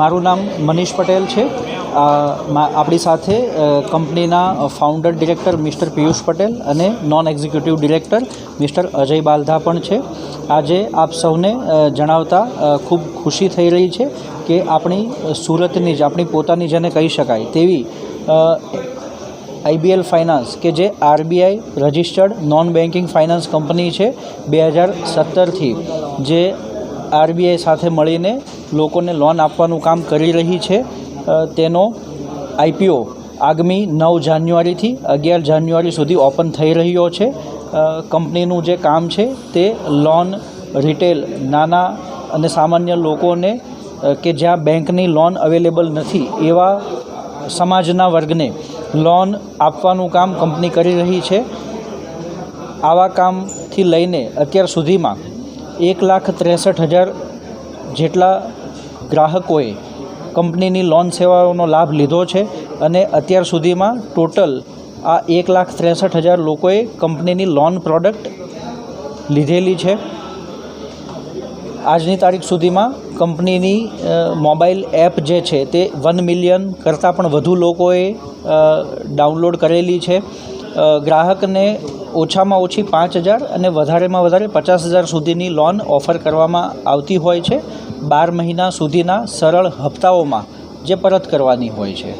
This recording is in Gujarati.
મારું નામ મનીષ પટેલ છે. આપણી સાથે કંપનીના founder director mister Piyush Patel અને non executive director mister Ajay Baldha પણ છે. આજે આપ સૌને જણાવતા ખૂબ ખુશી થઈ રહી છે કે આપણી સુરતની જ, આપણી પોતાની જેને કહી શકાય તેવી આઈબીએલ ફાઇનાન્સ કે જે RBI registered non banking finance company છે, બે હજાર સત્તરથી જે આરબીઆઈ સાથે મળીને લોકોને લોન આપવાનું કામ કરી રહી છે. તેનો આઈપીઓ આગામી નવ જાન્યુઆરીથી અગિયાર જાન્યુઆરી સુધી ઓપન થઈ રહ્યો છે. કંપનીનું જે કામ છે તે લોન રિટેલ નાના અને સામાન્ય લોકોને કે જ્યાં બેંકની લોન અવેલેબલ નથી એવા સમાજના વર્ગને લોન આપવાનું કામ કંપની કરી રહી છે. આવા કામથી લઈને અત્યાર સુધીમાં એક લાખ ત્રેસઠ હજાર જેટલા ગ્રાહકોએ કંપનીની લોન સેવાઓનો લાભ લીધો છે અને અત્યાર સુધીમાં ટોટલ આ એક લાખ ત્રેસઠ હજાર લોકોએ કંપનીની લોન પ્રોડક્ટ લીધેલી છે. આજની તારીખ સુધીમાં કંપનીની મોબાઈલ એપ જે છે તે વન મિલિયન કરતાં પણ વધુ લોકોએ ડાઉનલોડ કરેલી છે. ગ્રાહકને ઓછામાં ઓછી પાંચ હજાર અને વધારેમાં વધારે પચાસ હજાર સુધીની લોન ઓફર કરવામાં આવતી હોય છે બાર મહિના સુધીના સરળ હપ્તાઓમાં જે પરત કરવાની હોય છે.